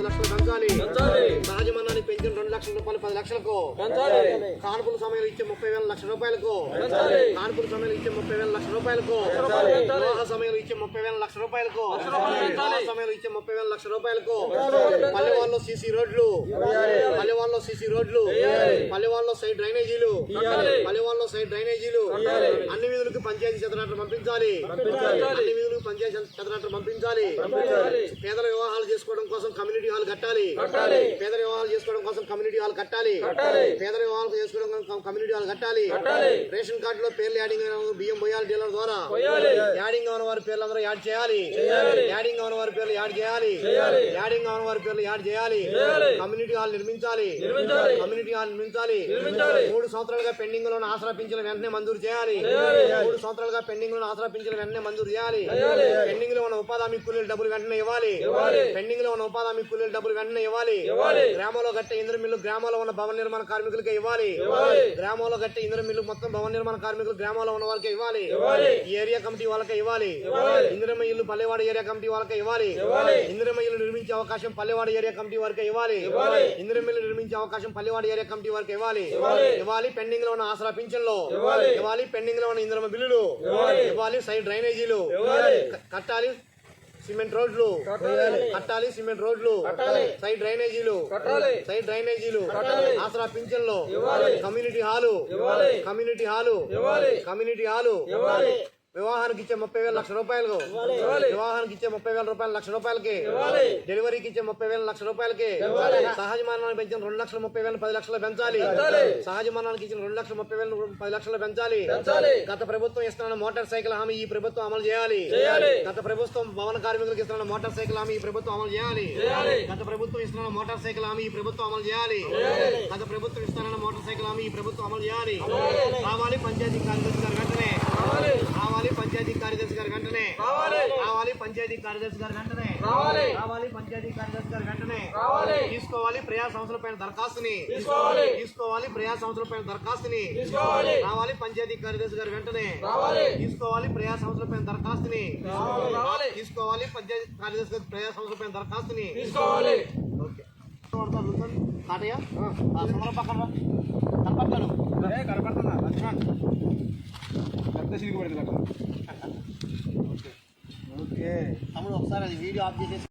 పది లక్షలు పెంచాలి సహజ మరణానికి కాన్పుల సమయంలో ఇచ్చే ముప్పై వేల లక్ష రూపాయలకు. కాన్పుల సమయంలో ఇచ్చే ముప్పై వేల లక్ష రూపాయలకు. వివాహ సమయంలో ఇచ్చే ముప్పై వేల లక్ష రూపాయలకు. సమయంలో ఇచ్చే ముప్పై వేల లక్ష రూపాయలకు. పల్లెవాళ్ళలో సీసీ రోడ్లు. పల్లెవాళ్ళలో సీసీ రోడ్లు. పల్లెవాళ్ళలో సైడ్ డ్రైనేజీలు. పల్లెవాళ్ళలో సైడ్ డ్రైనేజీలు. అన్ని వీధులకు పంచాయతీ చెత్తనాట్లు పంపించాలి. అన్ని వీధులకు పంచాయతీ చెత్తనాట్లు పంపించాలి. పేదల వివాహాలు చేసుకోవడం కోసం కమ్యూనిటీ హాల్ కట్టాలి. పేదల వివాహాలు చేసుకోవడం కోసం కమ్యూనిటీ హాల్ కట్టాలి. పేదల వివాహాలు చేసుకోవడం కమ్యూనిటీ హాల్ కట్టాలి. రేషన్ కార్డులో పేర్లు యాడింగ్ బియ్యం పోయాలి డీలర్ ద్వారా. యాడింగ్ అయిన వారి పేర్లు అందరూ యాడ్ చేయాలి. యాడింగ్ అయిన వారి పేర్లు యాడ్ చేయాలి. యాడింగ్ అయిన వారి పేర్లు యాడ్ చేయాలి. కమ్యూనిటీ హాల్ నిర్మించాలి. కమ్యూనిటీ హాల్ నిర్మించాలి. మూడు సంవత్సరాలుగా పెండింగ్లో ఆసరా పింఛన్లు వెంటనే మంజూరు చేయాలి. మూడు సంవత్సరాలుగా పెండింగ్లో ఆసరా పింఛన్లు వెంటనే మంజూరు చేయాలి. పెండింగ్లో ఉన్న ఉపాధి హామీ కూలీల డబ్బులు వెంటనే ఇవ్వాలి. పెండింగ్లో ఉన్న ఉపాధి హామీ కూలీల డబ్బులు వెంటనే ఇవ్వాలి. గ్రామంలో కట్టే ఇంద్ర మిల్లు గ్రామంలో ఉన్న భవన నిర్మాణ కార్మికులకే ఇవ్వాలి. గ్రామంలో కట్టే ఇంద్ర మిల్లు మొత్తం భవన నిర్మాణ కార్మికులు గ్రామంలో ఉన్న వాళ్ళకే ఇవ్వాలి. ఈ ఏరియా కమిటీ వాళ్ళకే ఇవ్వాలి. ఇందిరమ్మ ఇల్లు పల్లెవాడ ఏరియా కమిటీ వాళ్ళకే ఇవ్వాలి. ఇందిరమ్మ ఇల్లు నిర్మించే అవకాశం పల్లెవాడ ఏరియా కమిటీ వారికే ఇవ్వాలి. ఇందిరమ్మ ఇల్లు నిర్మించే అవకాశం పల్లెవాడ ఏరియా కమిటీ వారికి ఇవ్వాలి. ఇవ్వాలి. పెండింగ్లో ఉన్న ఆసరా పింఛన్లు. ఇవ్వాలి. పెండింగ్లో ఉన్న ఇందిరమ్మ బిల్లులు. ఇవ్వాలి. సైడ్ డ్రైనేజీలు. కట్టాలి. సిమెంట్ రోడ్లు కట్టాలి. సిమెంట్ రోడ్లు సైడ్ డ్రైనేజీలు సైడ్ డ్రైనేజీలు ఆసరా పింఛన్లు community hall community hall community hall వివాహానికి ఇచ్చే ముప్పై వేల లక్ష రూపాయలు వివాహానికి ఇచ్చే ముప్పై వేల రూపాయలు లక్ష రూపాయలకి. డెలివరీకి ఇచ్చే ముప్పై వేల లక్ష రూపాయలకి. సహజ మరణానికి పెంచిన రెండు లక్షల ముప్పై వేల పది లక్షలు పెంచాలి. సహజ మరణానికి ఇచ్చిన రెండు లక్షల ముప్పై వేల పది లక్షలు పెంచాలి. గత ప్రభుత్వం ఇస్తున్న మోటార్ సైకిల్ హామీ ఈ ప్రభుత్వం అమలు చేయాలి. గత ప్రభుత్వం భవన కార్మికులకు ఇస్తున్న మోటార్ సైకిల్ హామీ ఈ ప్రభుత్వం అమలు చేయాలి. గత ప్రభుత్వం ఇస్తున్న మోటార్ సైకిల్ హామీ ఈ ప్రభుత్వం అమలు చేయాలి. గత ప్రభుత్వం ఇస్తున్న మోటార్ సైకిల్ హామీ ఈ ప్రభుత్వం అమలు చేయాలి. రావాలి పంచాయతీ కార్యదర్శి గారు వెంటనే రావాలి పంచాయతీ కార్యదర్శి గారు వెంటనే రావాలి పంచాయతీ కార్యదర్శి గారు వెంటనే. రావాలి. పంచాయతీ కార్యదర్శి గారు వెంటనే. తీసుకోవాలి ప్రజా సంస్థల పైన దరఖాస్తుని. తీసుకోవాలి. ప్రజా సంస్థల పైన దరఖాస్తుని. రావాలి పంచాయతీ కార్యదర్శి గారు వెంటనే. తీసుకోవాలి ప్రజా సంస్థల పైన దరఖాస్తుని. తీసుకోవాలి పంచాయతీ కార్యదర్శి గారు ప్రజా సంస్థల పైన దరఖాస్తుని. ఓకే. కాటయ్య ఆ. సుమర పక్కన రా. కనపడతాను కనపడుతున్నా లక్ష్మణ్ పెద్ద సిరిగి పడింది లక్ష్మణ్ ఓకే. తమ్ముడు ఒకసారి అది వీడియో ఆఫ్ చేసేసి